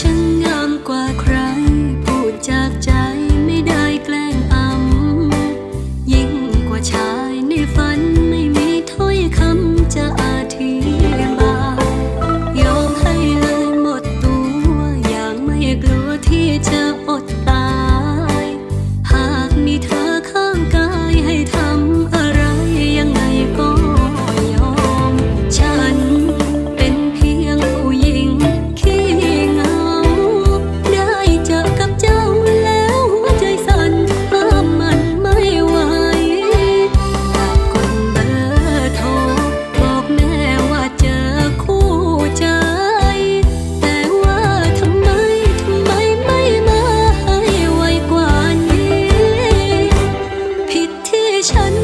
ฉันงามกว่าใคร พูดจากใจไม่ได้แกล้งอำ ยิ่งกว่าชายในฝันไม่มีถ้อยคำจะอธิบายยอมให้เลยหมดตัว อย่างไม่กลัวที่จะอด 沉